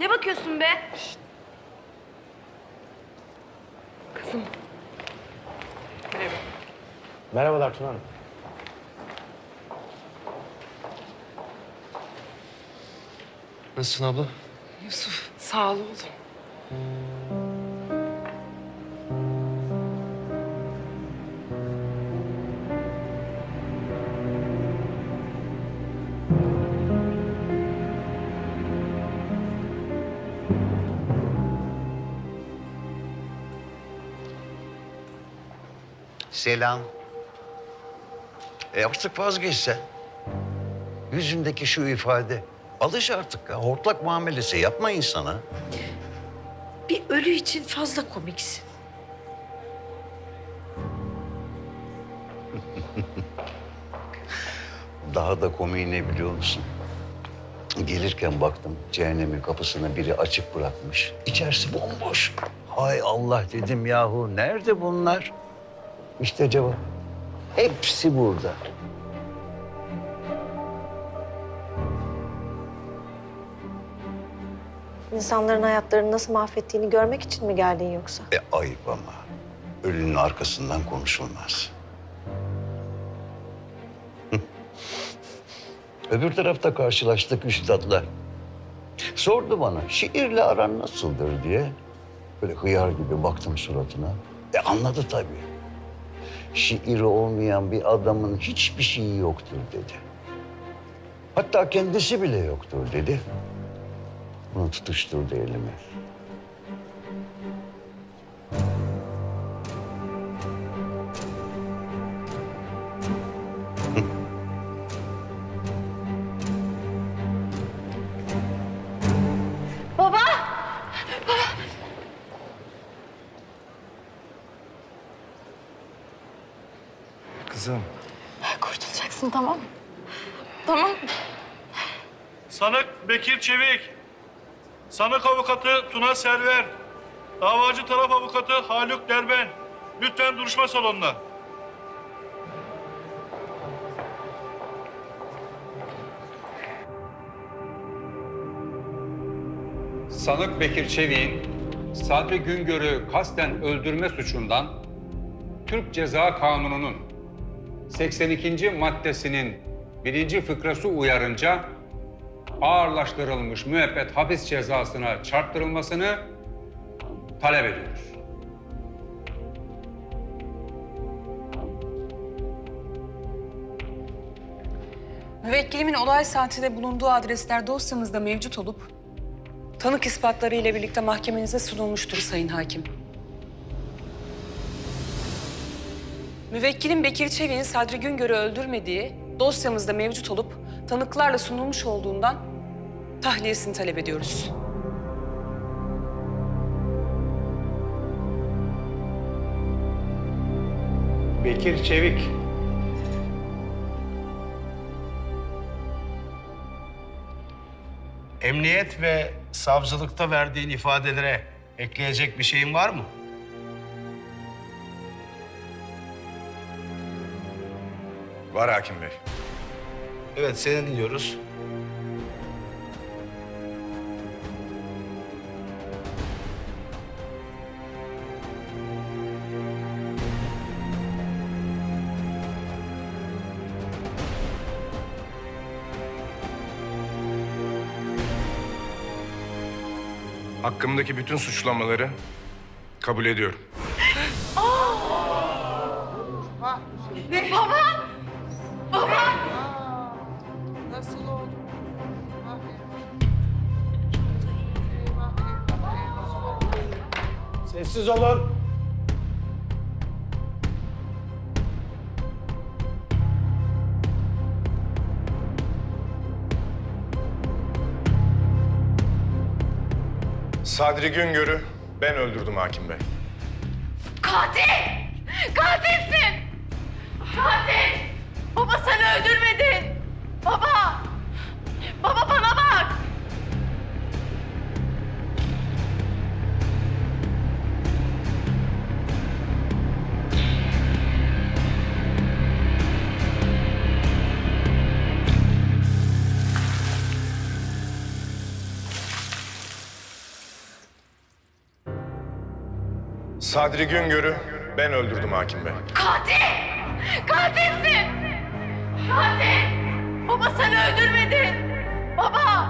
Ne bakıyorsun be? Kızım. Merhaba. Merhabalar Tuna Hanım. Nasılsın abla? Yusuf sağ ol oğlum. Selam. E artık vazgeçsen. Yüzündeki şu ifade. Alış artık ya. Hortlak muamelesi yapma insana. Bir ölü için fazla komiksin. Daha da komiği ne biliyor musun? Gelirken baktım cehennemin kapısını biri açık bırakmış. İçerisi bomboş. Hay Allah dedim yahu nerede bunlar? İşte cevap. Hepsi burada. İnsanların hayatlarını nasıl mahvettiğini görmek için mi geldin yoksa? E ayıp ama. Ölünün arkasından konuşulmaz. Öbür tarafta karşılaştık üstadla. Sordu bana şiirle aran nasıldır diye. Böyle hıyar gibi baktım suratına. E anladı tabii. Şiiri olmayan bir adamın hiçbir şeyi yoktur dedi. Hatta kendisi bile yoktur dedi. Bunu tutuşturdu elime. Kızım. Kurtulacaksın tamam mı? Tamam. Sanık Bekir Çevik. Sanık avukatı Tuna Server. Davacı taraf avukatı Haluk Derben. Lütfen duruşma salonuna. Sanık Bekir Çevik'in Sadri Güngör'ü kasten öldürme suçundan Türk Ceza Kanunu'nun 82. maddesinin birinci fıkrası uyarınca ağırlaştırılmış müebbet hapis cezasına çarptırılmasını talep ediyoruz. Müvekkilimin olay saatinde bulunduğu adresler dosyamızda mevcut olup tanık ispatları ile birlikte mahkemenize sunulmuştur Sayın Hakim. Müvekkilim Bekir Çevik'in Sadri Güngör'ü öldürmediği dosyamızda mevcut olup tanıklarla sunulmuş olduğundan tahliyesini talep ediyoruz. Bekir Çevik. Emniyet ve savcılıkta verdiğin ifadelere ekleyecek bir şeyin var mı? Var hakim bey. Evet, seni dinliyoruz. Hakkımdaki bütün suçlamaları kabul ediyorum. Sessiz olun. Sadri Güngör'ü ben öldürdüm hakim bey. Katil! Katilsin! Katil! Baba sen öldürmedin! Baba! Sadri Güngör'ü ben öldürdüm hakim bey. Katil! Katilsin! Katil! Baba sen öldürmedin! Baba!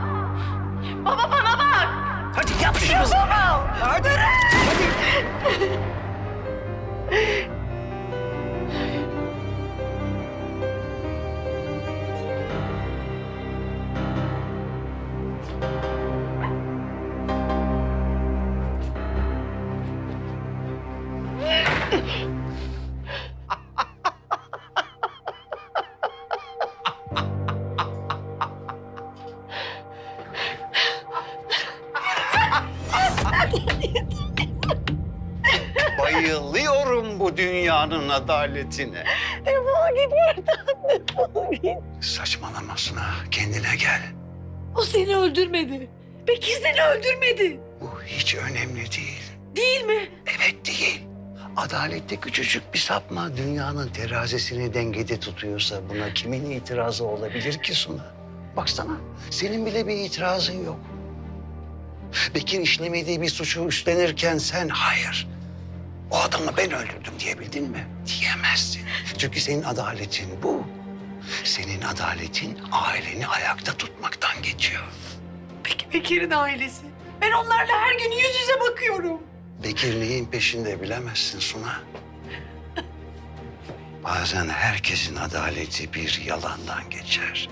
Bu dünyanın adaletine. Defol git buradan, defol git. Saçmalama Suna. Kendine gel. O seni öldürmedi. Bekir seni öldürmedi. Bu hiç önemli değil. Değil mi? Evet değil. Adalette küçücük bir sapma dünyanın terazisini dengede tutuyorsa buna kimin itirazı olabilir ki Suna? Baksana senin bile bir itirazın yok. Bekir işlemediği bir suçu üstlenirken sen hayır. O adamı ben öldürdüm diyebildin mi? Diyemezsin. Çünkü senin adaletin bu. Senin adaletin aileni ayakta tutmaktan geçiyor. Peki Bekir'in ailesi. Ben onlarla her gün yüz yüze bakıyorum. Bekir neyin peşinde bilemezsin Suna. Bazen herkesin adaleti bir yalandan geçer.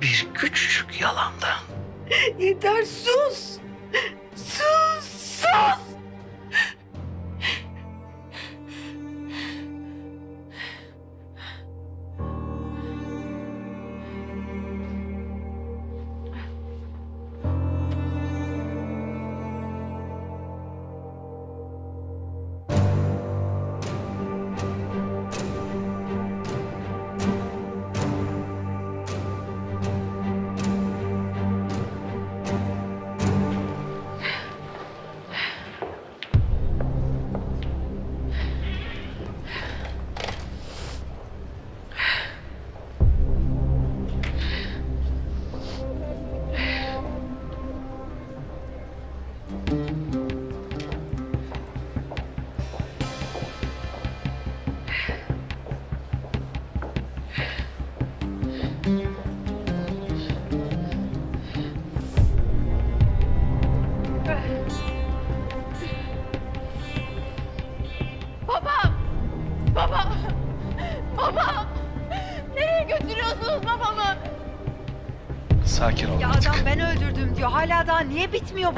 Bir küçücük yalandan. Yeter sus. Sus, Baba! Baba! Baba! Nereye götürüyorsunuz babamı? Sakin ol Ya artık. adam ben öldürdüm diyor. Hala daha niye bitmiyor